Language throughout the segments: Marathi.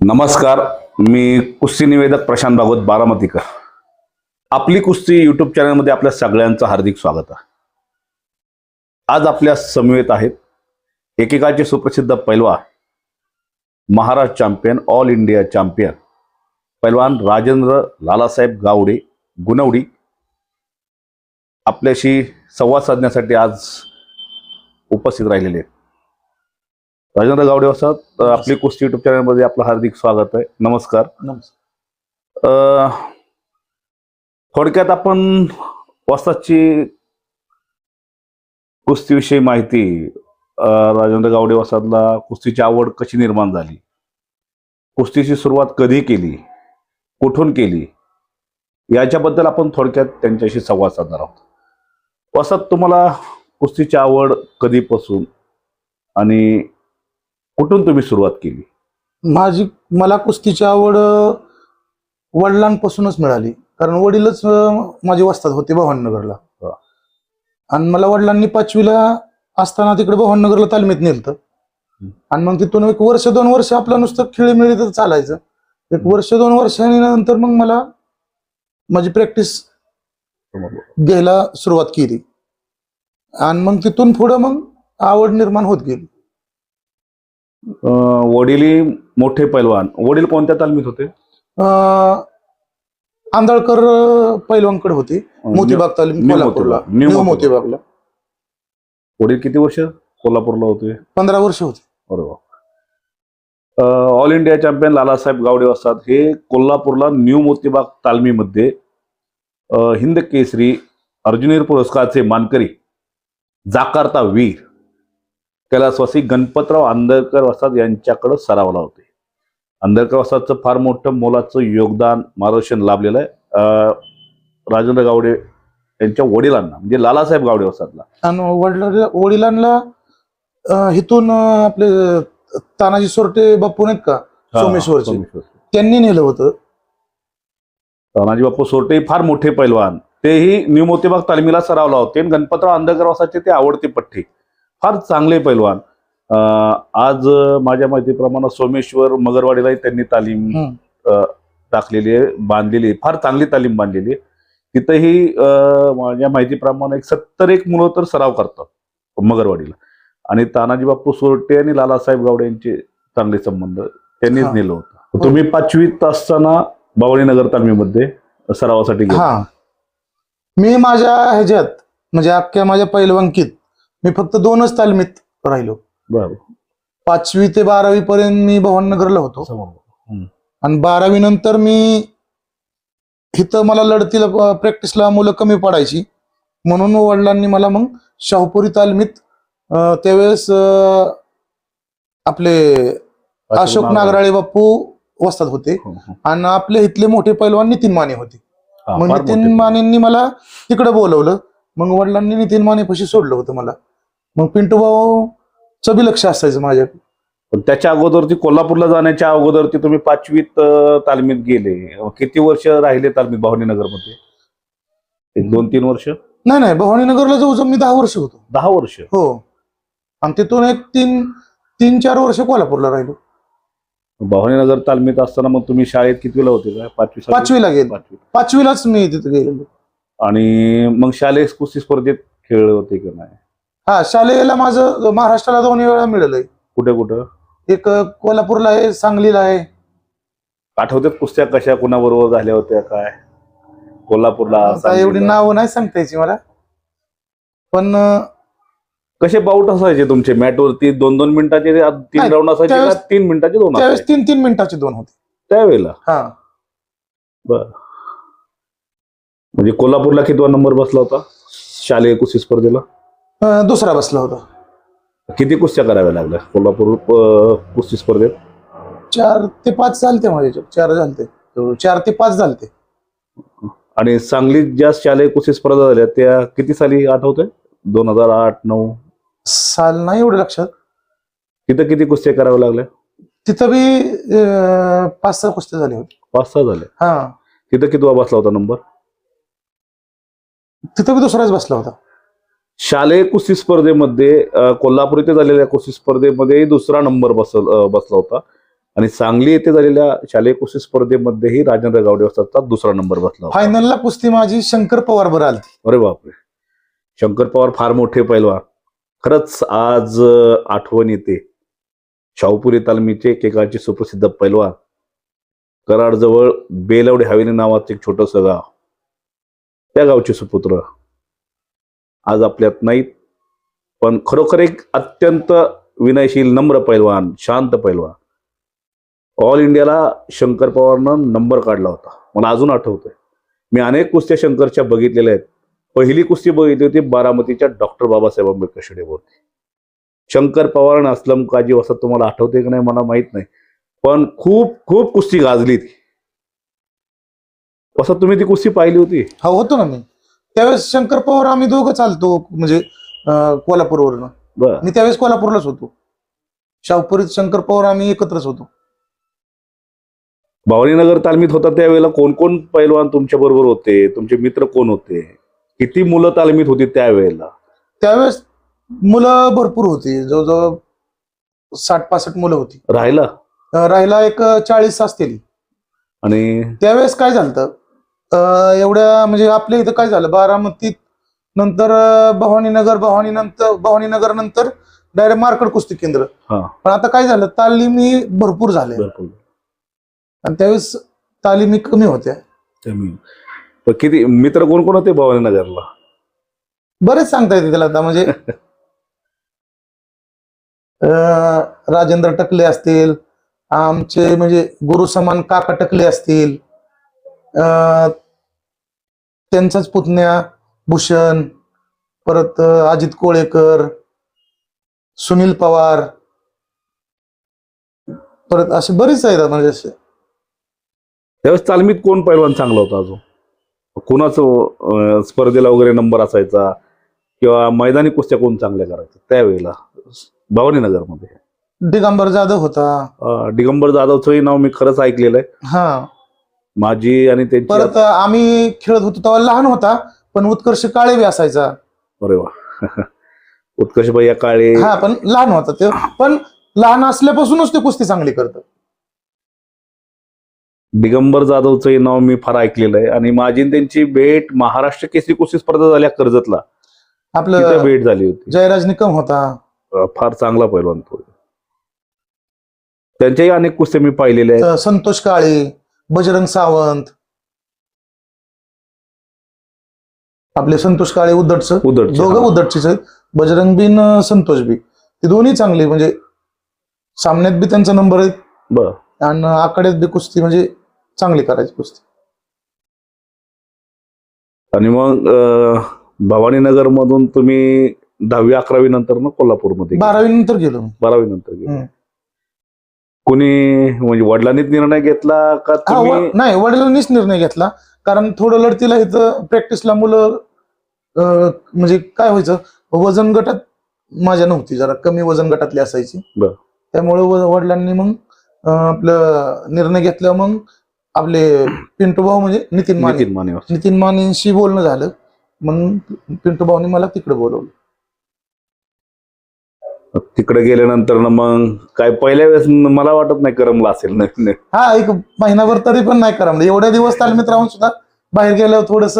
नमस्कार मी कुस्ती निवेदक प्रशांत भागवत बारामतीकर. आपली कुस्ती युट्यूब चॅनलमध्ये आपल्या सगळ्यांचं हार्दिक स्वागत आहे. आज आपल्या समवेत आहेत एकेकाचे सुप्रसिद्ध पैलवान Maharashtra champion all India champion पैलवान राजेंद्र लालासाहेब गावडे गुणवडी. आपल्याशी संवाद साधण्यासाठी आज उपस्थित राहिलेले आहेत. राजेंद्र गावडे असतात आपली कुस्ती युट्यूब चॅनलमध्ये आपलं हार्दिक स्वागत आहे. नमस्कार. अ, थोडक्यात आपण वसादची कुस्तीविषयी माहिती राजेंद्र गावडे वसादला कुस्तीची आवड कशी निर्माण झाली? कुस्तीची सुरुवात कधी केली? कुठून केली? याच्याबद्दल आपण थोडक्यात त्यांच्याशी संवाद साधणार आहोत. वसाद तुम्हाला कुस्तीची आवड कधीपासून आणि कुठून तुम्ही सुरुवात केली? माझी मला कुस्तीची आवड वडिलांपासूनच मिळाली. कारण वडीलच माझे वस्ताद होते भवाननगरला. आणि मला वडिलांनी पाचवीला असताना तिकडे भवाननगरला तालमीत नेलतं. आणि मग तिथून एक वर्ष दोन वर्ष आपलं नुसतं खेळीमेळीतच चालायचं. एक वर्ष दोन वर्षांनी नंतर मग मला माझी प्रॅक्टिस घ्यायला सुरुवात केली. आणि मग तिथून पुढं मग आवड निर्माण होत गेली. वडील मोठे पैलवान. वडील कोणत्या तालमीत होते? अं, आंधळकर पैलवानकडे होते. मोतीबाग तालीम न्यू कोल्हापूरला. मोतीबाग. New new Motibag. मोतीबागला. वडील किती वर्ष कोल्हापूरला होते? पंधरा वर्ष होते. बरोबर all India champion Lalasaheb Gawade असतात. हे कोल्हापूरला न्यू मोतीबाग तालमीमध्ये अ, हिंद केसरी अर्जुनीर पुरस्कारचे मानकरी जाकारता वीर कैलासवासी गणपतराव आंदळकर वसाद यांच्याकडे सरावला होते. आंदळकर वसादचं फार मोठं मोलाचं योगदान मार्गदर्शन लाभलेलं आहे. राजेंद्र गावडे यांच्या वडिलांना म्हणजे लालासाहेब गावडे वसादला. आणि वडिला वडिलांना इथून आपले तानाजी सोरटे बापू नाहीत का? सोमेश्वरचे. सोमेश्वर. त्यांनी नेलं होतं. तानाजी बापू सोरटे फार मोठे पैलवान. तेही न्यू मोतीबाग तालमीला सरावला होते. आणि गणपतराव आंधळकर वसाचे ते आवडते पठ्ठे फार चांगले पैलवान. आज माझ्या माहितीप्रमाणे सोमेश्वर मगरवाडीलाही त्यांनी तालीम. टाकलेली आहे बांधलेली फार चांगली तालीम बांधलेली आहे. तिथंही माझ्या माहितीप्रमाणे एक सत्तर एक मुलं तर सराव करतात मगरवाडीला. आणि तानाजी बापू सोरटे आणि लालासाहेब गावडे यांचे चांगले संबंध त्यांनीच हा. नेलं होतं. तुम्ही पाचवीत असताना बावळीनगर तालमीमध्ये सरावासाठी गेला. हा. मी माझ्या ह्याच्यात म्हणजे अख्ख्या माझ्या पैलवानकीत मी फक्त दोनच तालमीत राहिलो. बरं. पाचवी ते बारावी पर्यंत मी भवाननगरला होतो. आणि बारावी नंतर मी इथं मला लढतीला प्रॅक्टिसला मुलं कमी पडायची. म्हणून वडिलांनी मला मग शाहपुरी तालमीत त्यावेळेस आपले अशोक नागराळे. बापू वस्ताद होते. आणि आपले इथले मोठे पैलवान नितीन माने होते. मग नितीन. मानेंनी मला तिकडे बोलवलं. मग वडिलांनी नितीन माने पशी सोडलं होतं मला. मग पिंटू भाऊ बी लक्ष असायचं माझ्या पण त्याच्या अगोदरती कोल्हापूरला जाण्याच्या अगोदरती तुम्ही पाचवीत अं, तालमीत गेले. किती वर्ष राहिले तालमीत भावनीनगरमध्ये एक दोन तीन वर्ष? नाही नाही भवानीनगरला जवळजवळ मी दहा वर्ष होतो. दहा वर्ष? हो. आणि तिथून एक तीन तीन चार वर्ष कोल्हापूरला राहिलो. भावनीनगर तालमीत असताना मग तुम्ही शाळेत कितवीला होते पाचवी सहावी? पाचवीला गेलो. पाचवी. पाचवीलाच मी तिथे गेलेलो. आणि मग शालेय कुस्ती स्पर्धेत खेळले होते की नाही? हा शालेयला माझं महाराष्ट्राला दोन्ही वेळा मिळालंय. कुठे कुठं? एक कोल्हापूरला आहे सांगलीला आहे. आठवतात कुस्त्या कशा कुणाबरोबर झाल्या होत्या काय? कोल्हापूरला आता एवढी सांगलीला. नावं नाही सांगता यायची मला. पण अं, कसे बाऊट असायचे तुमचे? मॅट वरती दोन दोन मिनिटाचे ते तीन नाही, राऊंड असायचे का? त्यावेळेस- तीन मिनिटाचे दोन त्यावेळेस असायचे. तीन तीन मिनिटाचे दोन होते. त्यावेळेला? हा. बर. म्हणजे कोल्हापूरला कितवा नंबर बसला होता? शालेय कुस्ती स्पर्धेला? अं, दुसरा बसला होता. किती कुस्त्या कराव्या लागल्या? कोल्हापूर अं, कुस्ती स्पर्धेत? चार ते पाच झालते माझे चार झालते. चार ते पाच झालते. आणि सांगलीत ज्या शालेय कुस्ती स्पर्धा झाल्या त्या किती साली आठवतंय? दोन हजार आठ नऊ? साल नाही एवढं लक्षात. तिथं किती कुस्त्या कराव्या लागल्या? तिथं बी अं, पाच सहा कुस्त्या झाले होते पाच सहा झाल्या. हा. तिथं कितवा बसला होता नंबर? तिथं बी दुसराच बसला होता. शालेय कुस्ती स्पर्धेमध्ये कोल्हापूर इथे झालेल्या कुस्ती स्पर्धेमध्ये दुसरा नंबर बसल बसला होता. आणि सांगली येथे झालेल्या शालेय कुस्ती स्पर्धेमध्येही राजेंद्र गावडे वस्तादचा दुसरा नंबर बसला होता. फायनलला कुस्ती माझी शंकर पवार बरं आलती. अरे बापरे! शंकर पवार फार मोठे पैलवान. खरंच आज आठवण येते. शाहपुरी तालमीचे एकेकाळचे सुप्रसिद्ध पैलवान. कराडजवळ बेलवडे हवेली नावाचं एक छोटस गाव. त्या गावचे सुपुत्र. आज आपल्यात नाहीत. पण खरोखर एक अत्यंत विनयशील नम्र पैलवान शांत पैलवान. ऑल इंडियाला शंकर पवारनं नंबर काढला होता. मला अजून आठवतोय. मी अनेक कुस्त्या शंकरच्या बघितलेल्या आहेत. पहिली कुस्ती बघितली होती बारामतीच्या डॉक्टर बाबासाहेब आंबेडकर स्टेडियमवरती. शंकर पवार आणि असलम काजी वसत तुम्हाला आठवते की नाही मला माहीत नाही. पण खूप खूप कुस्ती गाजली ती. वसत तुम्ही ती कुस्ती पाहिली होती? हा होतो ना मी. त्यावेळेस शंकर पवार आम्ही दोघं चालतो म्हणजे अं, कोल्हापूरवरनं. बर. मी त्यावेळेस कोल्हापूरलाच होतो. शाहपुरीत शंकर पवार आम्ही एकत्रच होतो. भवानीनगर तालमीत होता त्यावेळेला कोण कोण पैलवान तुमच्या बरोबर होते? तुमचे मित्र कोण होते? किती मुलं तालमीत होती त्यावेळेला? त्यावेळेस मुलं भरपूर होती. जवळजवळ साठ पासष्ट मुलं होती. राहिला? अं, राहिला एक चाळीस असतील. आणि? त्यावेळेस काय झालं एवढ्या म्हणजे आपल्या इथं काय झालं? बारामतीत नंतर अं, भवानीनगर भवानी नंतर भवानीनगर नंतर डायरेक्ट मार्कड कुस्ती केंद्र. हा. पण आता काय झालं? तालीमी भरपूर भरपूर. आणि त्यावेळेस तालिमी कमी होत्या. किती मित्र कोण कोण होते भवानीनगरला? बरेच सांगता येते त्याला आता म्हणजे राजेंद्र टकले असतील आमचे म्हणजे गुरु समान काका टकले असतील अं, त्यांचाच पुतण्या भूषण परत अजित कोळेकर सुनील पवार परत असे बरेच आहेत म्हणजे असे. त्यावेळेस तालमीत कोण पैलवान चांगला होता अजून? कोणाचं स्पर्धेला वगैरे नंबर असायचा? किंवा मैदानी कुस्त्या कोण चांगल्या करायच्या? त्यावेळेला भवानीनगरमध्ये. दिगंबर जाधव होता. दिगंबर जाधवचंही नाव मी खरंच ऐकलेलं आहे. हा. माझी आणि त्यांची परत आम्ही खेळत होतो तेव्हा लहान होता पण उत्कर्ष काळे बी असायचा. अरे वा. उत्कर्ष भैया काळे. हा पण लहान होता ते. पण लहान असल्यापासूनच ते कुस्ती चांगली करत. दिगंबर जाधवचंही नाव मी फार ऐकलेलं आहे. आणि माझी आणि त्यांची भेट महाराष्ट्र केसरी कुस्ती स्पर्धा झाल्या कर्जतला. आपलं भेट झाली होती. जयराज निकम होता. फार चांगला पैलवान तो. त्यांच्याही अनेक कुस्त्या मी पाहिलेल्या आहेत. संतोष काळे. बजरंग सावंत आपले संतोष काळे उद्धटचं उदडचे दोघं. उद्धटचीच आहेत बजरंग बी न संतोष बी ते दोन्ही चांगले म्हणजे सामन्यात बी त्यांचा नंबर आहे बर आणि आकड्यात बी कुस्ती म्हणजे चांगली करायची कुस्ती आणि मग भवानीनगर मधून तुम्ही दहावी अकरावी नंतर ना कोल्हापूरमध्ये. बारावी नंतर गेलो. बारावी नंतर गेले. कोणी म्हणजे वडिलांनीच निर्णय घेतला का हा तुम्ही? नाही वडिलांनीच निर्णय घेतला. कारण थोडं लढतीला इथं प्रॅक्टिसला मुलं अं, म्हणजे काय व्हायचं वजन गटात माझ्या नव्हती जरा कमी वजन गटातली असायची. बरं. त्यामुळे व- वडिलांनी मग अं, आपलं निर्णय घेतला मग आपले पिंटू भाऊ म्हणजे नितीन माने नितीन माने नितीन मानेंशी बोलणं झालं. मग पिंटू भाऊनी मला तिकडे बोलवलं. तिकडे गेल्यानंतर ना मग काय पहिल्या वेळेस मला वाटत नाही करमला असेल. नाही. हा एक महिनाभर तरी पण नाही करा म्हणजे एवढ्या दिवस तालमीत राहून सुद्धा बाहेर गेल्यावर थोडस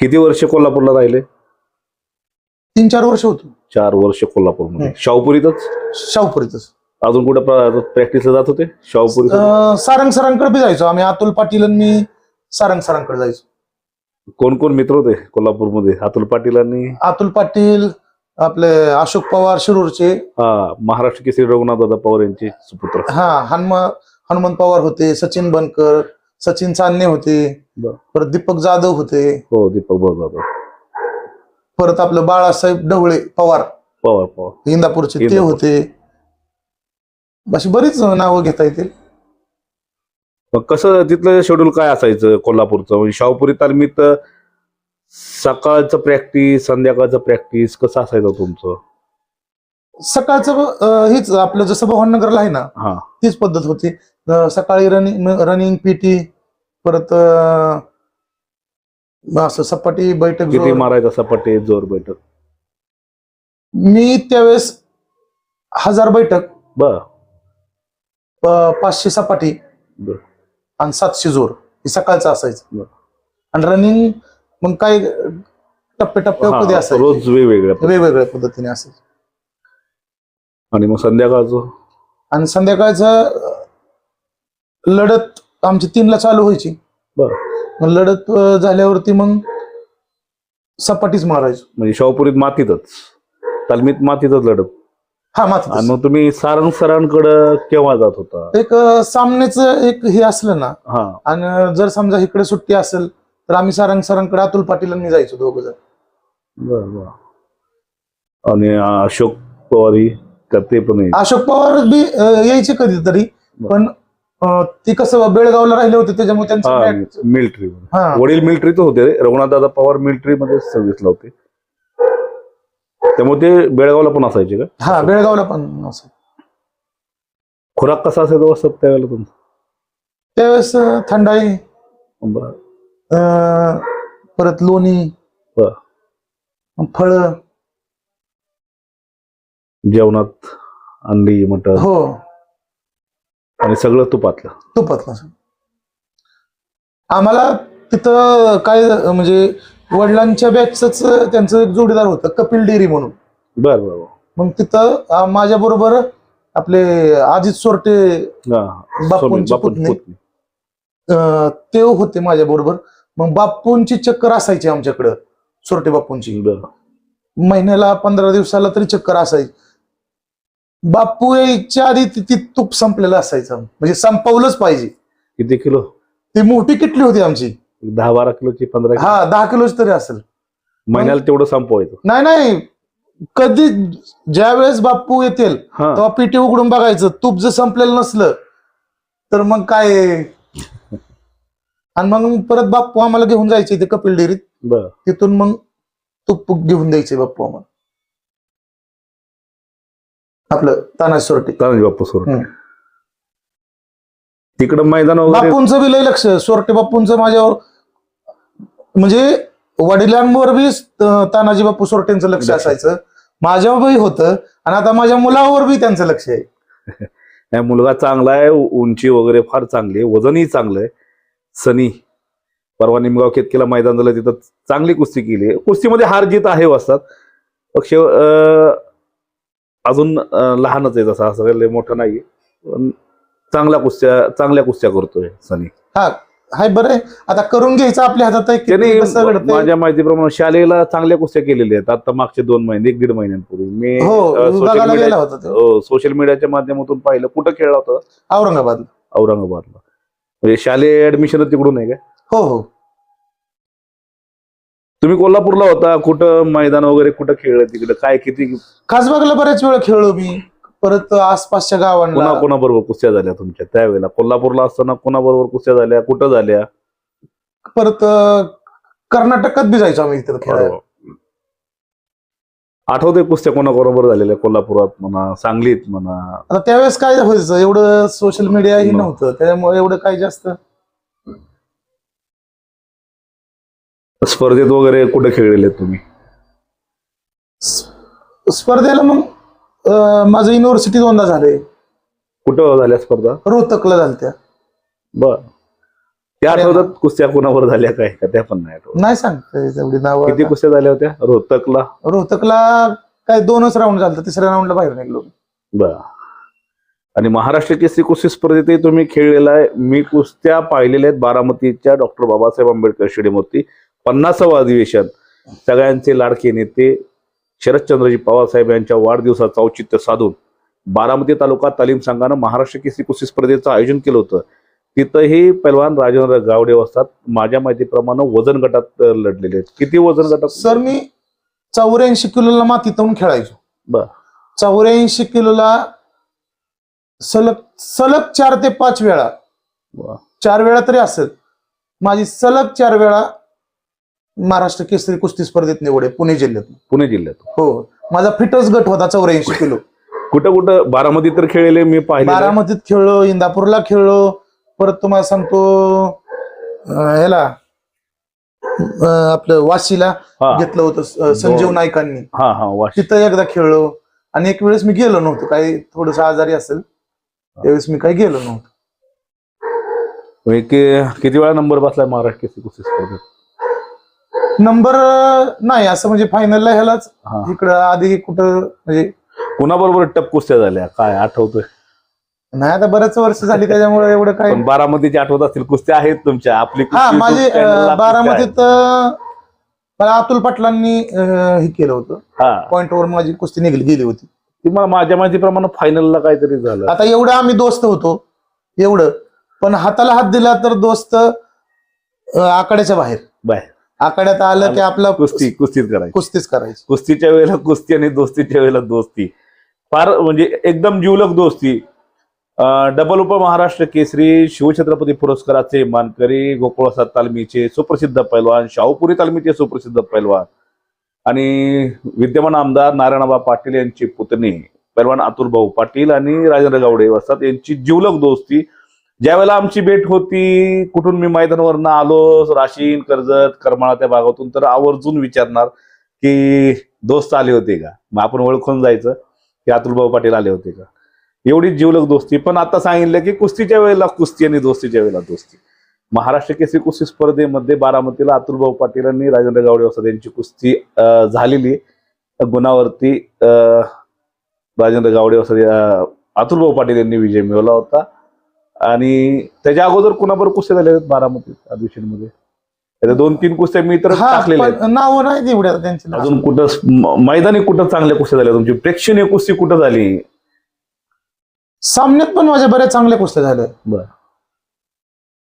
किती वर्ष कोल्हापूरला राहिले? तीन चार वर्ष होतो. चार वर्ष कोल्हापूरमध्ये. शाहपुरीतच? शाहपुरीतच. अजून कुठे प्रॅक्टिसला जात होते? शाहपुरी सारंग सरांकडे बी जायचो आम्ही. अतुल पाटील आणि मी सारंग सरांकडे जायचो. कोण कोण मित्र होते कोल्हापूरमध्ये? अतुल पाटील आणि अतुल पाटील आपले अशोक पवार शिरूरचे. हा महाराष्ट्र केसरी रघुनाथ दादा पवार यांचे सुपुत्र. हा हनुमा हनुमंत पवार होते सचिन बनकर सचिन चांदणे होते. बरं. परत दीपक जाधव होते. हो दीपक भाऊ जाधव. परत आपलं बाळासाहेब ढवळे पवार. पवार पवार. इंदापूरचे ते इंदापूर. होते. अशी बरीच नावं घेता येतील. मग कसं तिथलं शेड्यूल काय असायचं कोल्हापूरचं? म्हणजे शाहपुरी तालमीत सकाळचं प्रॅक्टिस संध्याकाळचं प्रॅक्टिस कसं असायचं तुमचं? सकाळचं हेच आपलं जसं भवाननगरला आहे ना हा. तीच पद्धत होती. अं, सकाळी रनिंग रनिंग पीटी परत अं, असं सपाटी बैठक किती. मारायचा सपाटे जोर बैठक? मी त्यावेळेस हजार बैठक बर. पाचशे सपाटी. बर. आणि सातशे जोर. हे सकाळचं असायचं. आणि रनिंग मग काय टप्पे टप्पे कधी असायचं? रोज वेगवेगळ्या वेगवेगळ्या पद्धतीने असायचं. आणि मग संध्याकाळचं? आणि संध्याकाळचं लढत आमची तीनला चालू व्हायची. बर. मग लढत झाल्यावरती मग सपाटीच मारायचो. म्हणजे शाहपुरीत मातीतच. तालमीत मातीतच लढत. हा आणि मात्र मग तुम्ही सारंग सरांकडं केव्हा जात होता? एक अं, सामन्याचं एक हे असलं ना हा. आणि जर समजा इकडे सुट्टी असेल तर आम्ही सारंग सरांकडे अतुल पाटील आणि मी जायचो दोघ जण. बर बर. आणि अशोक पवारी का ते पण? अशोक पवार बी अं, यायचे कधीतरी पण अं, ते कसं बेळगावला राहिले होते त्याच्यामुळे त्यांचं हा match- मिलिटरी हा. वडील मिलिटरीत होते रघुनाथ दादा पवार मिलिटरी मध्ये सर्व्हिसला होते. त्यामुळे ते बेळगावला पण असायचे का? हा बेळगावला पण असं खुराक कसा असायचा असतात त्यावेळेला तुमचा? त्यावेळेस अं, थंडाई बर. अं, परत लोणी बर. फळ. जेवणात अंडी मटण. हो. आणि सगळं तुपातलं. तुपातला. आम्हाला तिथं काय म्हणजे वडिलांच्या बॅचच त्यांचं एक जोडीदार होतं कपिल डेअरी म्हणून. बर बर. मग तिथं माझ्या बरोबर आपले अजित सोरटे. बापूंची पुतणी. ते होते माझ्या बरोबर. मग बापूंची चक्कर असायची आमच्याकडं सोरटे बापूंची. महिन्याला पंधरा दिवसाला तरी चक्कर असायची. बापू यायच्या आधी ती ती तूप संपलेलं असायचं. म्हणजे संपवलंच पाहिजे. किती किलो? ती मोठी किटली होती आमची. दहा बारा किलोची पंधरा किलो. हा दहा किलोच तरी असेल. महिन्याला तेवढं संपवायचं. नाही नाही. कधी ज्या वेळेस बापू येतील हा. तेव्हा पिटी उघडून बघायचं. तूप जर संपलेलं नसलं तर मग काय? आणि मग परत बाप्पू आम्हाला घेऊन जायचे ते कपिल डेअरीत. बर. तिथून मग तूप घेऊन द्यायचे बाप्पू आम्हाला. आपलं तानाजी सोरटे. तानाजी बापू सोड हम्म. तिकडं मैदान वगैरे बापूंचं बी लय लक्ष. सोरटे बापूंचं माझ्यावर म्हणजे वडिलांवर बी तानाजी बापू सोरटेंचं लक्ष. असायचं. माझ्यावर बी होतं आणि आता माझ्या मुलावर बी त्यांचं लक्ष आहे. नाही, मुलगा चांगला आहे उंची वगैरे फार चांगली आहे वजनही चांगलं आहे. सनी परवा निमगाव केतकीला मैदान झालं तिथं चांगली कुस्ती केली आहे. कुस्तीमध्ये हार जीत आहे असतात. पक्ष अजून लहानच आहे तसा लय मोठं नाही पण चांगल्या कुस्त्या चांगल्या कुस्त्या करतोय सनी. हा हाय बरं आता करून घ्यायचं आपल्या हातात आहे त्याने किती कसं घडतंय. माझ्या माहितीप्रमाणे शालेला चांगल्या कुस्त्या केलेल्या आहेत. आता मागचे दोन महिने एक दीड महिन्यांपूर्वी. मी हो सोशल विभागाला गेला मीडिया होता तो. सोशल मीडियाच्या माध्यमातून पाहिलं. कुठं खेळला होता? औरंगाबाद औरंगाबादला. म्हणजे शालेय ऍडमिशन तिकडून आहे का? हो हो. तुम्ही कोल्हापूरला होता. कुठं मैदान वगैरे कुठं खेळलं तिकडे? काय किती? खासबागला बऱ्याच वेळा खेळलो मी. परत आसपासच्या गावांना. कोणा कोणाबरोबर कुस्त्या झाल्या तुमच्या? त्यावेळेला कोल्हापूरला असताना कोणाबरोबर कुस्त्या झाल्या? कुठं झाल्या? परत कर्नाटकात बी जायचो आम्ही इथं खेळायला. आठवते कुस्त्या कोणाबरोबर झालेल्या? कोल्हापुरात म्हणा सांगलीत म्हणा. आता त्यावेळेस काय व्हायचं? एवढं सोशल मीडिया ही. नव्हतं. त्यामुळे एवढं काय जास्त. स्पर्धेत वगैरे कुठे खेळलेले तुम्ही? स्पर्धेला मग अं, माझं युनिव्हर्सिटी दोनदा झाले कुठं झाल्या स्पर्धा? रोहतकला झाल्या त्या बर. त्या आठवतात कुस्त्या कोणावर झाल्या काय? का त्या पण नाही आठवत नाही सांगते तेवढी नाव किती कुस्त्या झाल्या होत्या? रोहतकला. रोहतकला काय दोनच राऊंड झालं तिसऱ्या राऊंडला बाहेर निघलो. बर. आणि महाराष्ट्र केसरी कुस्ती स्पर्धेतही तुम्ही खेळलेला आहे. मी कुस्त्या पाहिलेल्या आहेत बारामतीच्या डॉक्टर बाबासाहेब आंबेडकर स्टेडियमवरती. पन्नासावं अधिवेशन. सगळ्यांचे लाडके नेते शरदचंद्रजी पवारसाहेब यांच्या वाढदिवसाचं औचित्य साधून बारामती तालुका तालीम संघानं महाराष्ट्र केसरी कुस्ती स्पर्धेचं आयोजन केलं होतं. तिथंही पैलवान राजेंद्र गावडे असतात. माझ्या माहितीप्रमाणे वजन गटात लढलेले आहेत. किती वजन गटात? सर मी चौऱ्याऐंशी किलोला माती तवून खेळायचो. बर. चौऱ्याऐंशी किलोला सलग सलग चार ते पाच वेळा. चार वेळा तरी असेल. माझी सलग चार वेळा महाराष्ट्र केसरी कुस्ती स्पर्धेत निवड आहे पुणे जिल्ह्यात. पुणे जिल्ह्यात. हो. माझा फिटच गट होता चौऱ्याऐंशी किलो. कुठं कुठं? बारामती तर खेळलेले मी पाहिले बारामतीत खेळलो इंदापूरला खेळलो परत तुम्हाला सांगतो ह्याला आपलं वाशीला हा. घेतलं होतं संजीव नाईकांनी. हा हा वाशी. तिथं एकदा खेळलो आणि एक वेळेस मी गेलो नव्हतो. काही थोडस आजारी असेल त्यावेळेस मी काही गेलो नव्हतो. म्हणजे कि- किती वेळा नंबर बसलाय महाराष्ट्र केसरी कुस्ती स्पर्धेत? नंबर नाही असं म्हणजे फायनलला ह्यालाच हा. इकडं आधी कुठं म्हणजे कुणाबरोबर टप कुस्त्या झाल्या? काय आठवतोय? नाही आता बरेच वर्ष झाली त्याच्यामुळे एवढं काय पण बारामतीची आठवत असतील कुस्त्या आहेत तुमच्या. आपली हा कुस्ती माझे YouTube channel ला अं, कुस्त्या बारामतीत अं, मला अतुल पाटलांनी अं, हे केलं होतं. आहेत. हा पॉइंटवर माझी कुस्ती निघली गेली होती. ती मला माझ्या माहितीप्रमाणे फायनलला काहीतरी झालं. आता एवढं आम्ही दोस्त होतो एवढं. पण हाताला हात दिला तर दोस्त अं, आखाड्याच्या बाहेर. बाय आखाड्यात आलं की आपला कुस्ती कुस्तीच करायची. कुस्तीच करायची. कुस्तीच्या वेळेला कुस्ती आणि दोस्तीच्या वेळेला दोस्ती. फार म्हणजे एकदम जीवलक दोस्ती. डबल उप महाराष्ट्र केसरी शिवछत्रपती पुरस्काराचे मानकरी गोकुळासाद तालमीचे सुप्रसिद्ध पैलवान शाहूपुरी तालमीचे सुप्रसिद्ध पैलवान आणि विद्यमान आमदार नारायणबा पाटील यांचे पुतणे पैलवान अतुल भाऊ पाटील आणि राजेंद्र गावडे वसतात यांची जीवलक दोस्ती. ज्यावेळेला आमची भेट होती कुठून मी मैदानावरनं आलो राशीन कर्जत करमाळा त्या भागातून तर आवर्जून विचारणार की दोस्त आले होते का? मग आपण ओळखून जायचं की अतुलभाऊ पाटील आले होते का? एवढी जीवलक दोस्ती. पण आता सांगितलं की कुस्तीच्या वेळेला कुस्ती आणि दोस्तीच्या वेळेला दोस्ती. महाराष्ट्र केसरी कुस्ती स्पर्धेमध्ये बारामतीला अतुलभाऊ पाटील आणि राजेंद्र गावडे वसाद यांची कुस्ती झालेली. गुणावरती अं, राजेंद्र गावडे वसाद अतुलभाऊ पाटील यांनी विजय मिळवला होता. आणि त्याच्या अगोदर कुणाबरोबर कुस्त्या झाल्या आहेत बारामतीत अधिवेशनमध्ये त्याच्या दोन तीन कुस्त्या मी तर हा टाकलेल्या आहेत. नाव नाही तेवढ्या त्यांची नावं. अजून कुठं म- मैदानी कुठं चांगल्या कुस्त्या झाल्या? तुमची प्रेक्षणीय कुस्ती कुठं झाली? सामन्यात पण माझ्या बऱ्याच चांगल्या कुस्त्या झाल्या. बरं.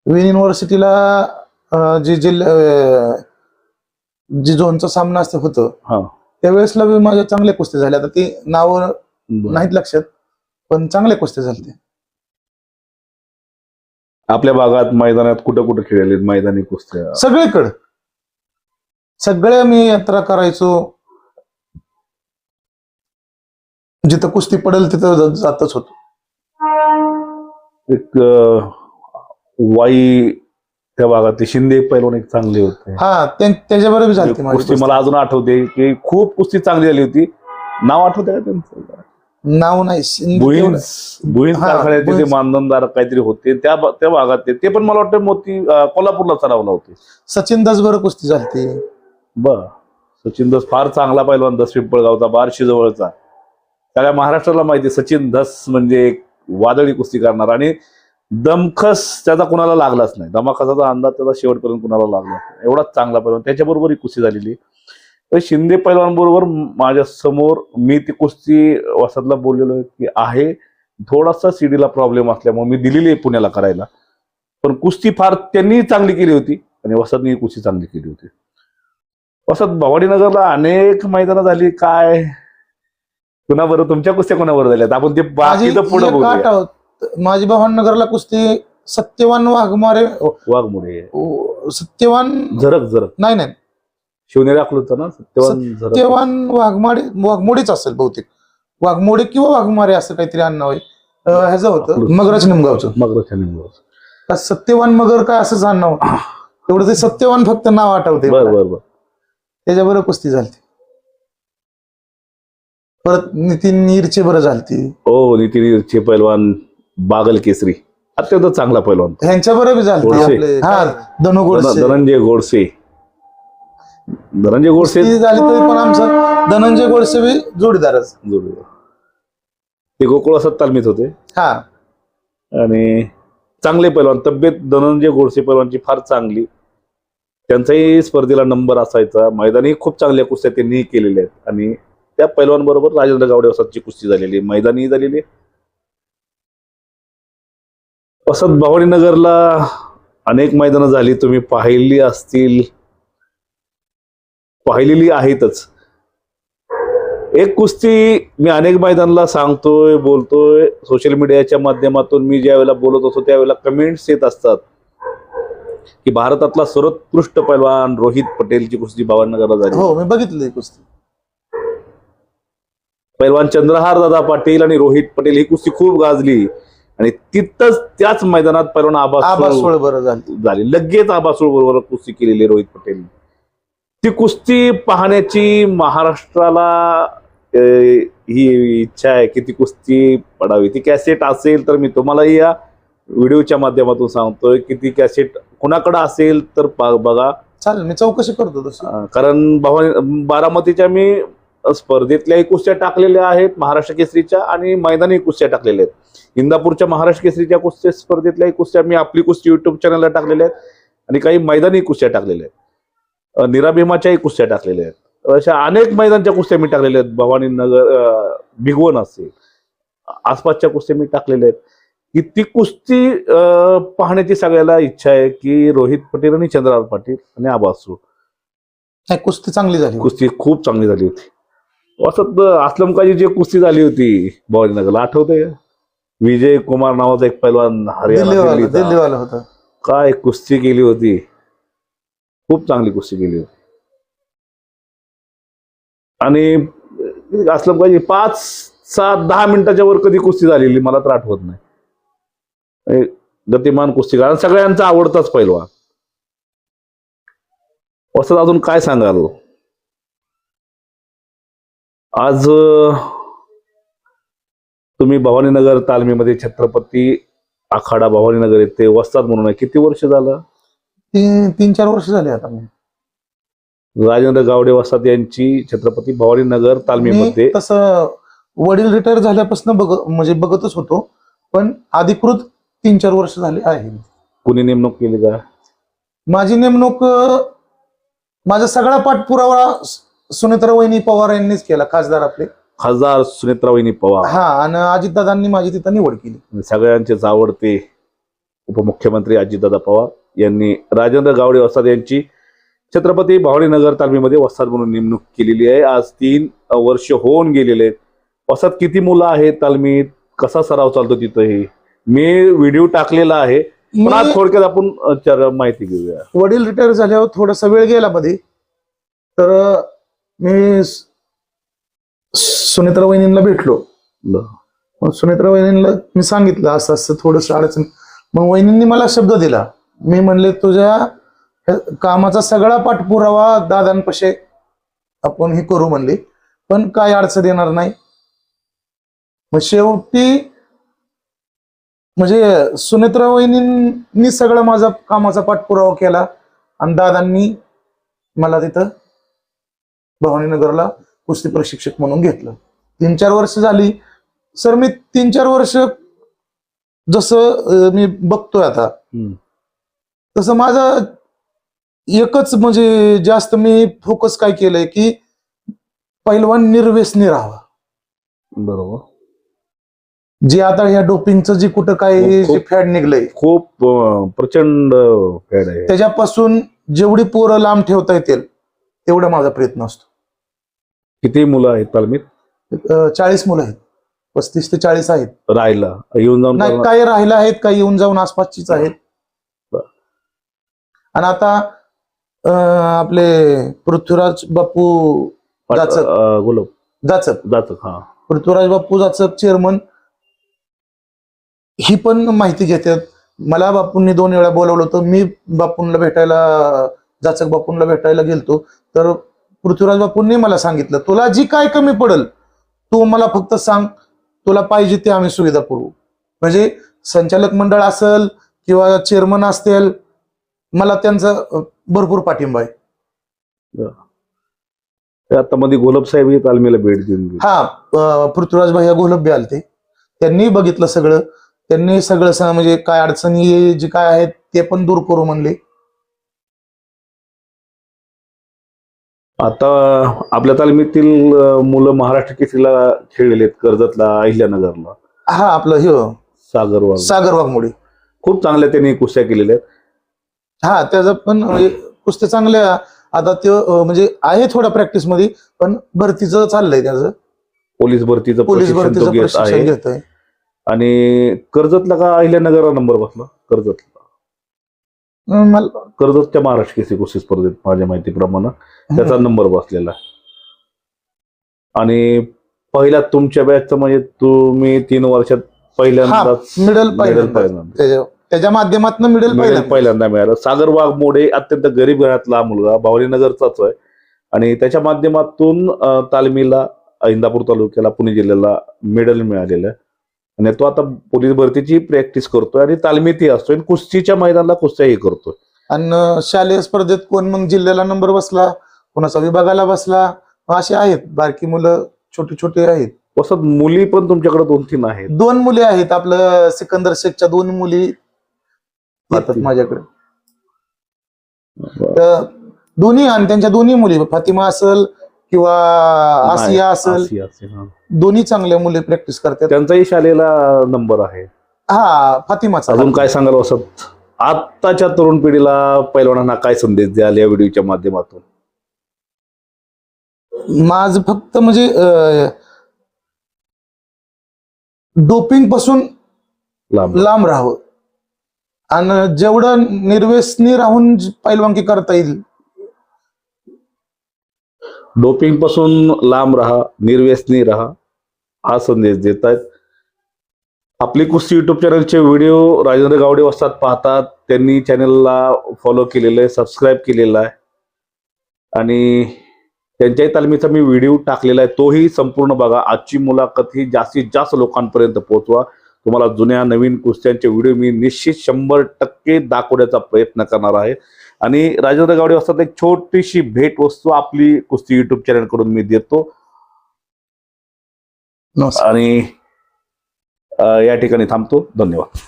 विन युनिव्हर्सिटीला अं, जे जिल्हा अं, जे झोनचा सामना असं होतं हा. त्यावेळेसला बी माझ्या चांगल्या कुस्त्या झाल्या. आता ती नावं बरं. नाहीत लक्षात पण चांगल्या कुस्त्या झाल्या. आपल्या भागात मैदानात कुठं कुठं खेळले मैदानी कुस्त्या. सगळीकडं. सगळ्या मी यात्रा करायचो. जिथं कुस्ती पडेल तिथं ज- जातच होतो. एक अं, वाई त्या भागातले शिंदे पैलवान एक चांगले होते. हा त्या- त्याच्याबरोबर झाली माझी कुस्ती मला अजून आठवते की खूप कुस्ती चांगली झाली होती. नाव आठवते का त्यांचं? नाव नाही भुईन हा, कारखान्याचे ते भुईंज. मानधनदार काहीतरी होते त्या भा- त्या भागात ते ते पण मला वाटतं मोती अं, कोल्हापूरला सरावला होते. सचिन दसबर कुस्ती झाली बर. सचिन दस फार चांगला पैलवान दस पिंपळगावचा बारशी जवळचा. सगळ्या महाराष्ट्राला माहिती आहे, सचिन दस म्हणजे एक वादळी कुस्ती करणार आणि दमखस त्याचा कुणाला लागलाच नाही. दमाखसाचा अंदाज त्याचा शेवटपर्यंत कुणाला लागला नाही. एवढाच चांगला पैलवान. त्याच्याबरोबर ही कुस्ती झालेली. तर शिंदे पैलवान बरोबर माझ्यासमोर मी ती कुस्ती वसातला बोललेलो की आहे. थोडासा सीडीला प्रॉब्लेम असल्यामुळे मी दिलेली आहे पुण्याला करायला. पण कुस्ती फार त्यांनी चांगली केली होती आणि वसातनी कुस्ती चांगली केली होती. वसत भवानीनगरला अनेक मैदानं झाली. काय? कुणाबरोबर? तुमच्या कुस्त्या कुणाबरोबर झाल्यात आपण ते बाकीचं पुढे आहोत. माझी भावनगरला कुस्ती सत्यवान वाघमारे वाघमुडे. ओ, सत्यवान झरक झरक. नाही नाही. शिवनेरी आखलं होतं ना सत्यवान सत्यवान वाघमारे वाघमोडेच असेल बहुतेक. वाघमोडे किंवा वाघमारे असं काहीतरी आडनाव आहे अं, ह्याचं होतं. मगराज निमगावचं. मग रचना का सत्यवान मगर काय असंच आडनाव तेवढं ते सत्यवान फक्त नाव आठवते त्याच्याबरोबर कुस्ती झालती. परत नितीन नीरचे बरं झालती. हो नितीन पैलवान बागल केसरी. अत्यंत चांगला पैलवान ह्यांच्या बरोबर झालती. आपले. हा धनु गोडसे. धनंजय गोडसे. धनंजय गोडसे कुस्ती झाली तरी पण आमचा धनंजय गोडसे बी जोडीदारच. जोडीदार. ते गोकुळ असत तालमीत होते. हा. आणि चांगले पैलवान तब्येत धनंजय गोडसे पैलवानची फार चांगली. त्यांचाही स्पर्धेला नंबर असायचा. मैदानी खूप चांगल्या कुस्त्या त्यांनी केलेल्या आहेत. आणि त्या पैलवान बरोबर राजेंद्र गावडे वसादची कुस्ती झालेली मैदानी झालेली. वसत भवानीनगरला अनेक मैदानं झाली. तुम्ही पाहिली असतील. पाहिलेली आहेतच. एक कुस्ती मी अनेक मैदानाला सांगतोय बोलतोय. सोशल मीडियाच्या माध्यमातून मी ज्या वेळेला बोलत असतो त्यावेळेला कमेंट्स येत असतात. की भारतातला सर्वोत्कृष्ट पैलवान रोहित पटेलची कुस्ती भावनगरला झाली. हो मी बघितली कुस्ती. पैलवान चंद्रहार दादा पाटील आणि रोहित पटेल ही कुस्ती खूप गाजली. आणि तिथंच त्याच मैदानात पैलवान आबा झाली. झाली. लगेच आबासूळ बरोबर कुस्ती केलेली रोहित पटेल ती कुस्ती पाहण्याची महाराष्ट्राला ही इच्छा आहे की ती कुस्ती पडावी. ती कॅसेट असेल तर मी तुम्हालाही या व्हिडिओच्या माध्यमातून सांगतोय की ती कॅसेट कोणाकडे असेल तर बघा. चालेल मी चौकशी करतो अं, कारण भवानी बारामतीच्या मी स्पर्धेतल्याही कुस्त्या टाकलेल्या आहेत महाराष्ट्र केसरीच्या आणि मैदानी कुस्त्या टाकलेल्या आहेत. इंदापूरच्या महाराष्ट्र केसरीच्या कुस्त्या स्पर्धेतल्याही कुस्त्या मी आपली कुस्ती युट्यूब चॅनलला टाकलेल्या आहेत आणि काही मैदानी कुस्त्या टाकलेल्या आहेत. अं, निरा भीमाच्याही कुस्त्या टाकलेल्या आहेत. अशा अनेक मैदानच्या कुस्त्या मी टाकलेल्या आहेत. भवानी नगर भिगवण असेल. आसपासच्या कुस्त्या मी टाकलेल्या आहेत. की ती कुस्ती पाहण्याची सगळ्याला इच्छा आहे की रोहित पटेल आणि चंद्रराव पाटील आणि आबास. नाही कुस्ती चांगली झाली. कुस्ती खूप चांगली झाली होती. असत असलम काजी जी कुस्ती झाली होती भवानीनगरला आठवते विजय कुमार नावाचा एक पैलवान हरियाणा काय कुस्ती केली होती. खूप चांगली कुस्ती केली. होती आणि असलं पाहिजे पाच सात दहा मिनिटाच्या वर कधी कुस्ती झालेली मला तर आठवत नाही. गतिमान कुस्ती कारण सगळ्यांचा आवडताच पैलवान. असं अजून काय सांगाल? आज तुम्ही भवानीनगर तालमीमध्ये छत्रपती आखाडा भवानीनगर येथे वस्तात म्हणून आहे किती वर्ष झालं? तीन तीन चार वर्ष झाली आता मी. राजेंद्र गावडे वस्ताद यांची छत्रपती भवानीनगर तालमीमध्ये मी तसं वडील रिटायर झाल्यापासून बघ म्हणजे बघतच होतो. पण अधिकृत तीन चार वर्ष झाली आहे. कुणी नेमणूक केली का? माझी नेमणूक अं, माझा सगळा पाठपुरावा सु- सुनेत्रा वहिनी पवार यांनीच केला खासदार आपले. खासदार सुनेत्रावहिनी पवार. हा आणि अजितदादांनी माझी तिथं निवड केली. सगळ्यांचेच आवडते उपमुख्यमंत्री अजितदादा पवार. यांनी राजेंद्र गावडे वस्ताद यांची छत्रपती भवानीनगर तालमीमध्ये वस्ताद म्हणून नेमणूक केलेली आहे. आज तीन वर्ष होऊन गेलेले आहेत. वस्ताद किती मुलं आहेत तालमीत? कसा सराव चालतो तिथं हे? मी व्हिडिओ टाकलेला आहे. पण आज थोडक्यात आपण माहिती घेऊया. वडील रिटायर झाल्यावर थोडासा वेळ गेला मध्ये तर मी सुनेत्रा वहिनींना भेटलो. सुनेत्रा वहिनींना मी सांगितलं असं असं थोडस अडचण. मग वहिनींनी मला शब्द दिला. मी म्हणले तुझ्या कामाचा सगळा पाठपुरावा दादांपाशी आपण हे करू म्हणले. पण काय अडचण येणार नाही. मग शेवटी म्हणजे सुनेत्रा वहिनींनी सगळा माझा कामाचा पाठपुरावा केला आणि दादांनी मला तिथं भवानीनगरला कुस्ती प्रशिक्षक म्हणून घेतलं. तीन चार वर्ष झाली. सर मी तीन चार वर्ष जसं मी बघतोय आता. तसं माझं एकच म्हणजे जास्त मी फोकस काय केलंय की पैलवान निर्व्यसनी राहावा. बरोबर. जे आता ह्या डोपिंगचं जे कुठं काय खूप- खूप- जे फॅड निघलंय. खूप अ, प्रचंड फॅड आहे. त्याच्यापासून जेवढी पोरं लांब ठेवता येतील तेवढा माझा प्रयत्न असतो. किती मुलं आहेत तालमीत? अं, चाळीस मुलं आहेत. पस्तीस ते चाळीस आहेत. राहायला येऊन जाऊन नाही करणार? काही राहिला आहेत काही येऊन जाऊन आसपासचीच आहेत. आणि आता आपले पृथ्वीराज बापू जाचक. गुलाब. जाचक. जाचक हा. पृथ्वीराज बापू जाचक चेअरमन ही पण माहिती घेतात. मला बापूंनी दोन वेळा बोलवलं होतं. मी बापूंना भेटायला जाचक बापूंना भेटायला गेलतो. तर पृथ्वीराज बापूंनी मला सांगितलं तुला जी काय कमी पडल तू मला फक्त सांग. तुला पाहिजे ते आम्ही सुविधा करू म्हणजे संचालक मंडळ असेल किंवा चेअरमन असतील मला त्यांचा भरपूर पाठिंबा आहे. आता मध्ये गोलब साहेब ही तालमीला भेट देऊन. हा पृथ्वीराज भैया गोलबे आलते. त्यांनी बघितलं सगळं. त्यांनी सगळं म्हणजे काय अडचणी जे काय आहेत ते पण दूर करू म्हणले. आता आपल्या तालमीतील मुलं महाराष्ट्र केसरीला खेळलेले आहेत कर्जतला अहिल्यानगरला. हा आपलं हे सागर वाघ. सागर वाघमोडे खूप चांगल्या त्यांनी कुस्त्या केलेल्या आहेत. हा त्याचं पण म्हणजे कुस्त्या चांगल्या आता ते म्हणजे आहे थोडा प्रॅक्टिसमध्ये पण भरतीचं चाललंय त्याचं. पोलीस भरतीचं पोलीस प्रशिक्षण तो भरतीचं घेत प्रशिक्षण आहे. घेतोय. आणि कर्जतला का अहिल्यानगरला नंबर बसला? कर्जतला. अं, मला कर्जतच्या महाराष्ट्र केसरी कुस्ती स्पर्धेत माझ्या माहितीप्रमाणे त्याचा नंबर बसलेला आहे. आणि पहिल्या तुमच्या बॅचचं म्हणजे तुम्ही तीन वर्षात पहिल्यांदाच मिडल medal पहिल्यांदा पहिल्यांदा त्याच्या- त्याच्या माध्यमातून मिडल medal पहिल्यांदा. पहिल्यांदा मिळालं. सागर वाघमोडे अत्यंत गरीब घरातला मुलगा भावरीनगरचाच आहे. आणि त्याच्या माध्यमातून अं, तालमीला इंदापूर तालुक्याला पुणे जिल्ह्याला मेडल मिळालेलं आहे. आणि तो आता पोलीस भरतीची प्रॅक्टिस करतोय आणि तालमीतही असतोय आणि कुस्तीच्या मैदानाला कुस्त्याही करतोय. आणि शालेय स्पर्धेत कोण मग जिल्ह्याला नंबर बसला कोणाचा विभागाला बसला असे आहेत. बारकी मुलं छोटे छोटे आहेत. वसत मुली पण तुमच्याकडे दोन तीन आहेत. दोन मुली आहेत. आपलं सिकंदर शेखच्या दोन मुली येतात. माझ्याकडे. तर दोन्ही आणि त्यांच्या दोन्ही मुली फातिमा असल किंवा आसिया असल. दोन्ही चांगल्या मुली प्रॅक्टिस करतात. त्यांचाही शालेला नंबर आहे. हा फातिमाचा. अजून काय सांगाल वसत? आत्ताच्या तरुण पिढीला पैलवानांना काय संदेश द्याल या व्हिडिओच्या माध्यमातून? माझ फक्त म्हणजे डोपिंगपासून लांब लांब राहावं. आणि जेवढं निर्वेशनी राहून पैलवानकी करता येईल. डोपिंगपासून लांब राहा निर्व्यसनी राहा हा संदेश देत आहेत आपली कुस्ती युट्यूब चॅनलचे व्हिडिओ राजेंद्र गावडे वस्तात पाहतात. त्यांनी चॅनलला फॉलो केलेलं आहे सबस्क्राईब केलेला आहे. आणि त्यांच्याही तालमीचा मी व्हिडिओ टाकलेला आहे. तोही संपूर्ण बघा. आजची मुलाखत ही जास्तीत जास्त लोकांपर्यंत पोहोचवा. तुम्हाला जुन्या नवीन कुस्त्यांचे व्हिडिओ मी निश्चित शंभर टक्के दाखवण्याचा प्रयत्न करणार आहे. आणि राजेंद्र गावडे वस्तात एक छोटीशी भेट वस्तू आपली कुस्ती युट्यूब चॅनलकडून मी देतो. आणि या ठिकाणी थांबतो. धन्यवाद.